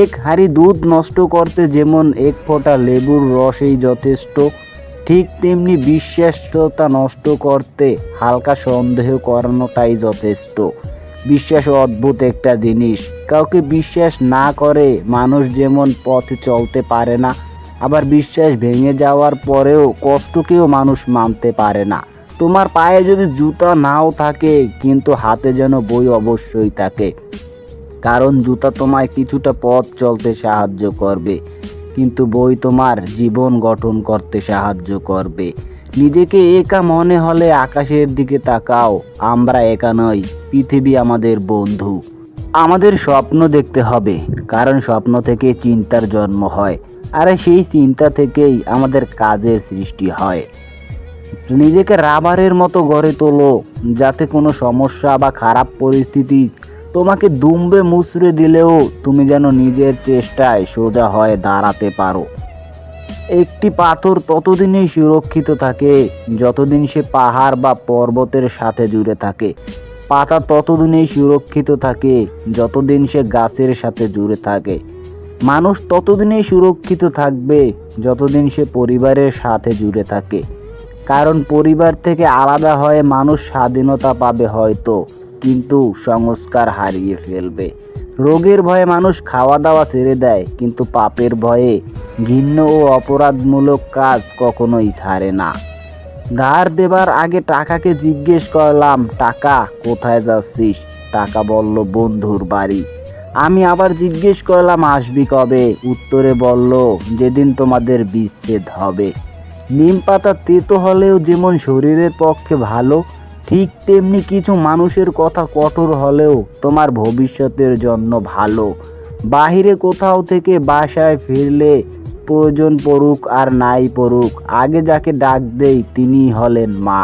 এক হাঁড়ি দুধ নষ্ট করতে যেমন এক ফোঁটা লেবুর রসেই যথেষ্ট, ঠিক তেমনি বিশ্বাসতা নষ্ট করতে হালকা সন্দেহ করানোটাই যথেষ্ট। বিশ্বাস অদ্ভুত একটা জিনিস। কাউকে বিশ্বাস না করে মানুষ যেমন পথে চলতে পারে না, আবার বিশ্বাস ভেঙে যাওয়ার পরেও কষ্টকেও মানুষ মানতে পারে না। তোমার পায়ে যদি জুতা নাও থাকে, কিন্তু হাতে যেন বই অবশ্যই থাকে। কারণ জুতা তোমায় কিছুটা পথ চলতে সাহায্য করবে, কিন্তু বই তোমার জীবন গঠন করতে সাহায্য করবে। নিজেকে একা মনে হলে আকাশের দিকে তাকাও, আমরা একা নই, পৃথিবী আমাদের বন্ধু। আমাদের স্বপ্ন দেখতে হবে, কারণ স্বপ্ন থেকে চিন্তার জন্ম হয়, আর সেই চিন্তা থেকেই আমাদের কাজের সৃষ্টি হয়। নিজেকে রাবারের মতো গড়ে তোলো, যাতে কোনো সমস্যা বা খারাপ পরিস্থিতি তোমাকে দুম্বে মুচড়ে দিলেও তুমি যেন নিজের চেষ্টায় সোজা হয়ে দাঁড়াতে পারো। একটি পাথর ততদিনই সুরক্ষিত থাকে, যতদিন সে পাহাড় বা পর্বতের সাথে জুড়ে থাকে। পাতা ততদিনই সুরক্ষিত থাকে, যতদিন সে গাছের সাথে জুড়ে থাকে। মানুষ ততদিনই সুরক্ষিত থাকবে, যতদিন সে পরিবারের সাথে জুড়ে থাকে। কারণ পরিবার থেকে আলাদা হয়ে মানুষ স্বাধীনতা পাবে হয়তো। কিন্তু সংস্কার হারিয়ে ফেলবে। রোগের ভয়ে মানুষ খাওয়া দাওয়া ছেড়ে দেয়, কিন্তু পাপের ভয়ে ঘৃণ্য ও অপরাধমূলক কাজ কখনোই ছাড়ে না। ধার দেবার আগে টাকাকে জিজ্ঞেস করলাম, টাকা কোথায় যাচ্ছিস? টাকা বলল, বন্ধুর বাড়ি। আমি আবার জিজ্ঞেস করলাম, আসবি কবে? উত্তরে বলল, যেদিন তোমাদের বিচ্ছেদ হবে। নিম পাতা তেতো হলেও যেমন শরীরের পক্ষে ভালো ঠিক তেমনি কিছু মানুষের কথা কঠোর হলেও তোমার ভবিষ্যতের জন্য ভালো। বাহিরে কোথাও থেকে বাসায় ফিরলে প্রয়োজন পড়ুক আর নাই পড়ুক, আগে যাকে ডাক দেই তিনি হলেন মা।